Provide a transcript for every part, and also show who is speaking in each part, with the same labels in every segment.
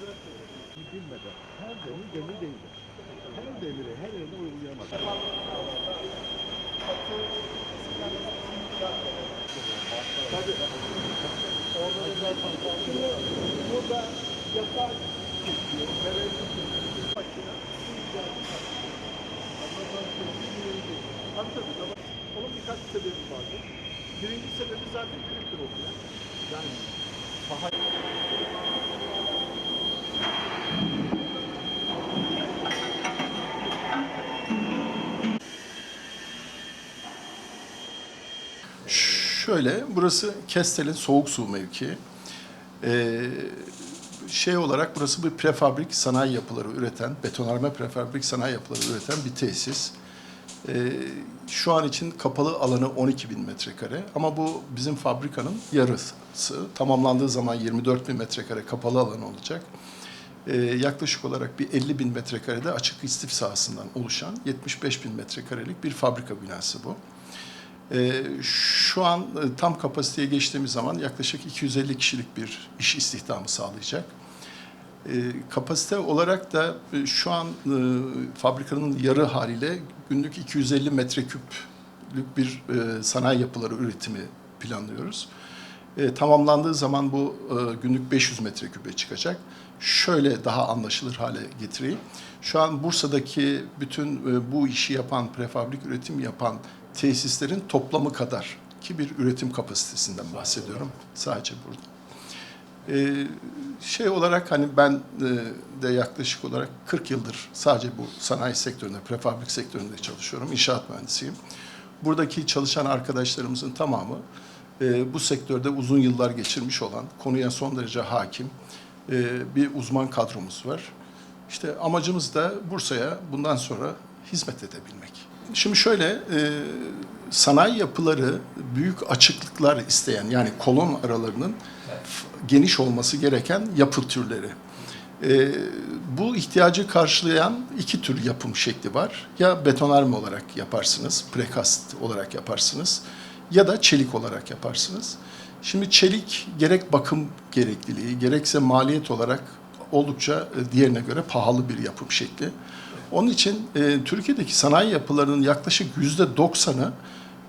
Speaker 1: Bilmeden her demir demir değildir. Her demiri her yerde uygulayamaz. Tabii. Orada da zaten şimdi burada yapay çekiyor, melek makine, Tabii tabii ama onun birkaç sebebi vardır. Birinci sebebi zaten kriptolojiler. Yani saha
Speaker 2: Şöyle, burası Kestel'in soğuk su mevkii. Ee, şey olarak burası bir prefabrik sanayi yapıları üreten, betonarme prefabrik sanayi yapıları üreten bir tesis. Ee, şu an için kapalı alanı 12 bin metrekare ama bu bizim fabrikanın yarısı. Tamamlandığı zaman 24 bin metrekare kapalı alan olacak. Ee, yaklaşık olarak bir 50 bin metrekarede açık istif sahasından oluşan 75 bin metrekarelik bir fabrika binası bu. Ee, şu an e, tam kapasiteye geçtiğimiz zaman yaklaşık 250 kişilik bir iş istihdamı sağlayacak. Ee, kapasite olarak da e, şu an e, fabrikanın yarı haliyle günlük 250 metreküplük bir sanayi yapıları üretimi planlıyoruz. Tamamlandığı zaman bu günlük 500 metreküpe çıkacak. Şöyle daha anlaşılır hale getireyim. Şu an Bursa'daki bütün bu işi yapan, prefabrik üretim yapan tesislerin toplamı kadar ki bir üretim kapasitesinden bahsediyorum sadece burada. Ee, şey olarak hani ben e, de yaklaşık olarak 40 yıldır sadece bu sanayi sektöründe, prefabrik sektöründe çalışıyorum. İnşaat mühendisiyim. Buradaki çalışan arkadaşlarımızın tamamı e, bu sektörde uzun yıllar geçirmiş olan, konuya son derece hakim e, bir uzman kadromuz var. İşte amacımız da Bursa'ya bundan sonra hizmet edebilmek. Şimdi şöyle, e, sanayi yapıları büyük açıklıklar isteyen yani kolon aralarının geniş olması gereken yapı türleri. E, bu ihtiyacı karşılayan iki tür yapım şekli var. Ya betonarme olarak yaparsınız, prekast olarak yaparsınız ya da çelik olarak yaparsınız. Şimdi çelik gerek bakım gerekliliği gerekse maliyet olarak oldukça e, diğerine göre pahalı bir yapım şekli. Onun için e, Türkiye'deki sanayi yapılarının yaklaşık yüzde doksanı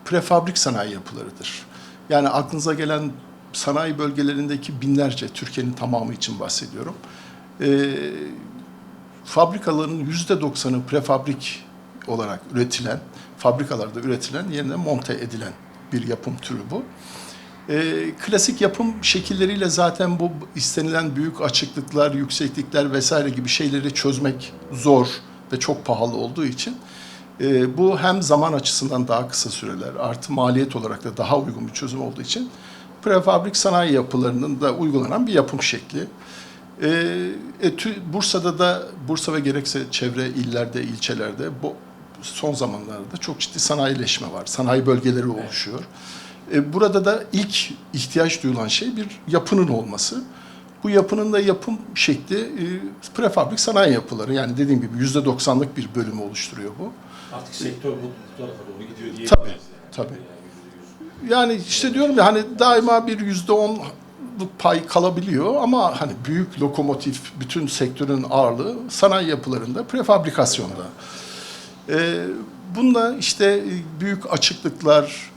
Speaker 2: prefabrik sanayi yapılarıdır. Yani aklınıza gelen sanayi bölgelerindeki binlerce, Türkiye'nin tamamı için bahsediyorum. E, fabrikaların yüzde doksanı prefabrik olarak üretilen, fabrikalarda üretilen yerine monte edilen bir yapım türü bu. E, klasik yapım şekilleriyle zaten bu istenilen büyük açıklıklar, yükseklikler vesaire gibi şeyleri çözmek zor ve çok pahalı olduğu için e, bu hem zaman açısından daha kısa süreler artı maliyet olarak da daha uygun bir çözüm olduğu için prefabrik sanayi yapılarının da uygulanan bir yapım şekli. E, e, Bursa'da da Bursa ve gerekse çevre illerde, ilçelerde bu son zamanlarda çok ciddi sanayileşme var. Sanayi bölgeleri oluşuyor. E, Burada da ilk ihtiyaç duyulan şey bir yapının olması. Bu yapının da yapım şekli e, prefabrik sanayi yapıları. Yani dediğim gibi yüzde doksanlık bir bölümü oluşturuyor bu.
Speaker 3: Artık sektör bu, tarafa doğru gidiyor diyebiliriz.
Speaker 2: Tabii,
Speaker 3: yani.
Speaker 2: tabii.
Speaker 3: Yani
Speaker 2: işte diyorum ya hani daima bir yüzde onluk pay kalabiliyor ama hani büyük lokomotif bütün sektörün ağırlığı sanayi yapılarında prefabrikasyonda. Ee, bunda işte büyük açıklıklar,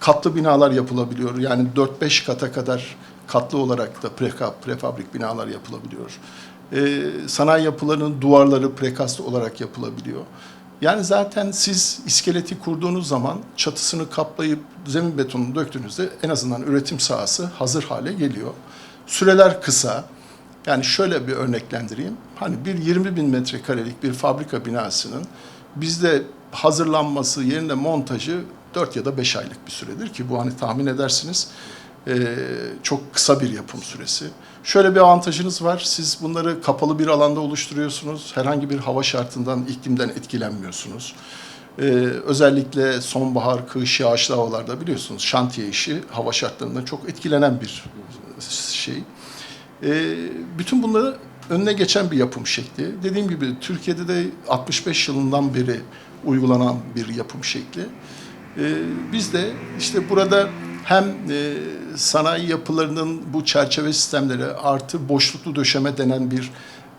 Speaker 2: katlı binalar yapılabiliyor. Yani 4-5 kata kadar katlı olarak da preka- prefabrik binalar yapılabiliyor. Ee, sanayi yapılarının duvarları prekast olarak yapılabiliyor. Yani zaten siz iskeleti kurduğunuz zaman çatısını kaplayıp zemin betonunu döktüğünüzde en azından üretim sahası hazır hale geliyor. Süreler kısa. Yani şöyle bir örneklendireyim. Hani bir 20 bin metrekarelik bir fabrika binasının bizde hazırlanması yerine montajı 4 ya da 5 aylık bir süredir ki bu hani tahmin edersiniz e, çok kısa bir yapım süresi. Şöyle bir avantajınız var. Siz bunları kapalı bir alanda oluşturuyorsunuz. Herhangi bir hava şartından, iklimden etkilenmiyorsunuz. Ee, özellikle sonbahar, kış, yağışlı havalarda biliyorsunuz şantiye işi hava şartlarından çok etkilenen bir şey. Ee, bütün bunları önüne geçen bir yapım şekli. Dediğim gibi Türkiye'de de 65 yılından beri uygulanan bir yapım şekli. Ee, biz de işte burada hem e, sanayi yapılarının bu çerçeve sistemleri artı boşluklu döşeme denen bir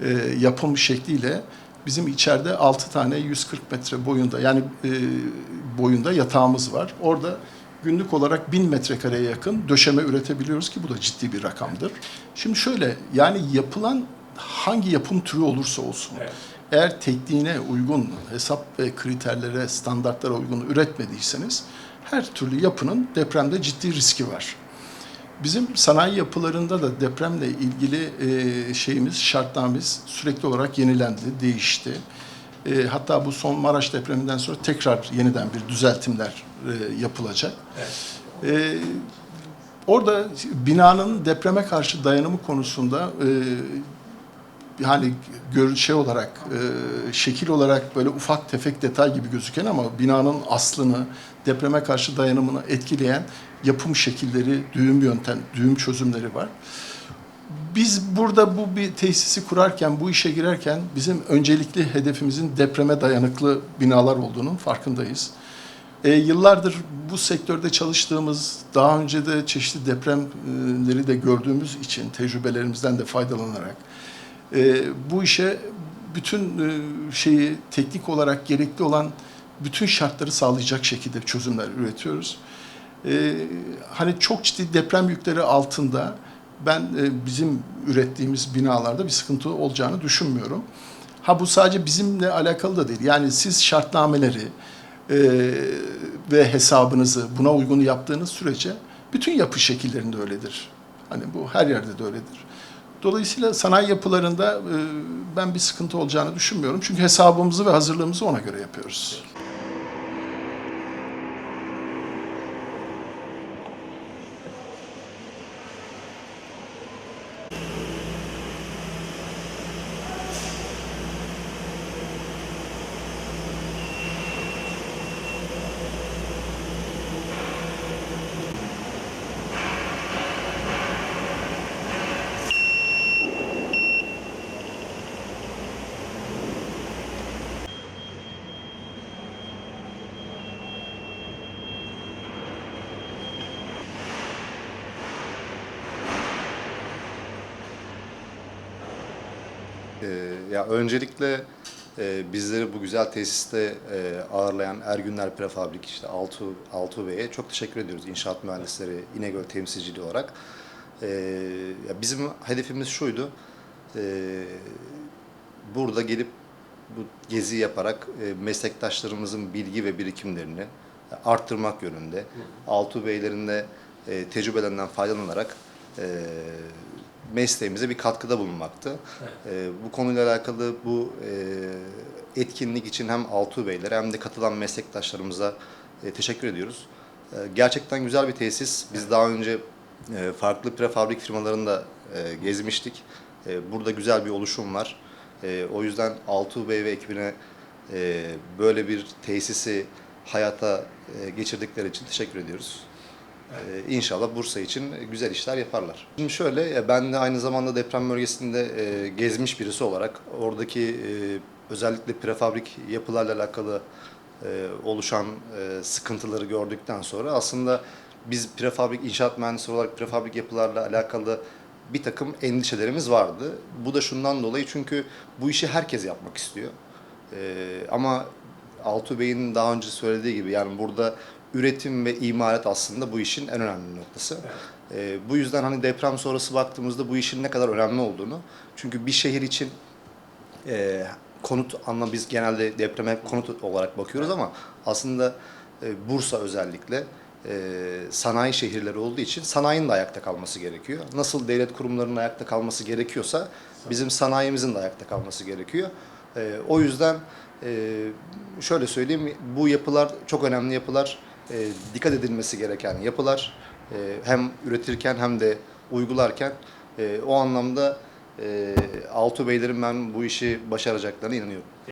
Speaker 2: e, yapım şekliyle bizim içeride 6 tane 140 metre boyunda yani e, boyunda yatağımız var. Orada günlük olarak 1000 metrekareye yakın döşeme üretebiliyoruz ki bu da ciddi bir rakamdır. Şimdi şöyle yani yapılan hangi yapım türü olursa olsun
Speaker 3: Evet.
Speaker 2: Eğer tekniğine uygun, hesap ve kriterlere, standartlara uygun üretmediyseniz her türlü yapının depremde ciddi riski var. Bizim sanayi yapılarında da depremle ilgili e, şeyimiz, şartnamemiz sürekli olarak yenilendi, değişti. E, hatta bu son Maraş depreminden sonra tekrar yeniden bir düzeltimler e, yapılacak. E, orada binanın depreme karşı dayanımı konusunda e, yani gör şey olarak e, şekil olarak böyle ufak tefek detay gibi gözüken ama binanın aslını depreme karşı dayanımını etkileyen yapım şekilleri, düğüm yöntem, düğüm çözümleri var. Biz burada bu bir tesisi kurarken, bu işe girerken bizim öncelikli hedefimizin depreme dayanıklı binalar olduğunun farkındayız. E, yıllardır bu sektörde çalıştığımız, daha önce de çeşitli depremleri de gördüğümüz için tecrübelerimizden de faydalanarak e, bu işe bütün e, şeyi teknik olarak gerekli olan bütün şartları sağlayacak şekilde çözümler üretiyoruz. E, hani çok ciddi deprem yükleri altında ben e, bizim ürettiğimiz binalarda bir sıkıntı olacağını düşünmüyorum. Ha bu sadece bizimle alakalı da değil. Yani siz şartnameleri e, ve hesabınızı buna uygun yaptığınız sürece bütün yapı şekillerinde öyledir. Hani bu her yerde de öyledir. Dolayısıyla sanayi yapılarında e, ben bir sıkıntı olacağını düşünmüyorum. Çünkü hesabımızı ve hazırlığımızı ona göre yapıyoruz.
Speaker 4: Ya öncelikle e, bizleri bu güzel tesiste e, ağırlayan Ergünler Prefabrik işte Altu Altu Bey'e çok teşekkür ediyoruz İnşaat Mühendisleri İnegöl temsilciliği olarak. Ee, ya bizim hedefimiz şuydu. e, burada gelip bu gezi yaparak e, meslektaşlarımızın bilgi ve birikimlerini arttırmak yönünde. Altu Beylerin de e, tecrübelerinden faydalanarak e, mesleğimize bir katkıda bulunmaktı. E, bu konuyla alakalı bu e, etkinlik için hem Altuğ Beylere hem de katılan meslektaşlarımıza e, teşekkür ediyoruz. E, gerçekten güzel bir tesis. Biz daha önce e, farklı prefabrik firmalarında e, gezmiştik. E, burada güzel bir oluşum var. E, o yüzden Altuğ Bey ve ekibine e, böyle bir tesisi hayata e, geçirdikleri için teşekkür ediyoruz. Ee, İnşallah Bursa için güzel işler yaparlar. Şimdi şöyle, e, ben de aynı zamanda deprem bölgesinde e, gezmiş birisi olarak oradaki e, özellikle prefabrik yapılarla alakalı e, oluşan e, sıkıntıları gördükten sonra aslında biz prefabrik inşaat mühendisi olarak prefabrik yapılarla alakalı bir takım endişelerimiz vardı. Bu da şundan dolayı çünkü bu işi herkes yapmak istiyor. Ee, ama Altuğ Bey'in daha önce söylediği gibi yani burada üretim ve imalat aslında bu işin en önemli noktası. Ee, bu yüzden hani deprem sonrası baktığımızda bu işin ne kadar önemli olduğunu çünkü bir şehir için e, konut anla biz genelde depreme hep konut olarak bakıyoruz ama aslında e, Bursa özellikle e, sanayi şehirleri olduğu için sanayinin de ayakta kalması gerekiyor. Nasıl devlet kurumlarının ayakta kalması gerekiyorsa bizim sanayimizin de ayakta kalması gerekiyor. E, o yüzden e, şöyle söyleyeyim bu yapılar çok önemli yapılar. E, dikkat edilmesi gereken yapılar. E, hem üretirken hem de uygularken e, o anlamda e, Altuğ Beylerin ben bu işi başaracaklarına inanıyorum.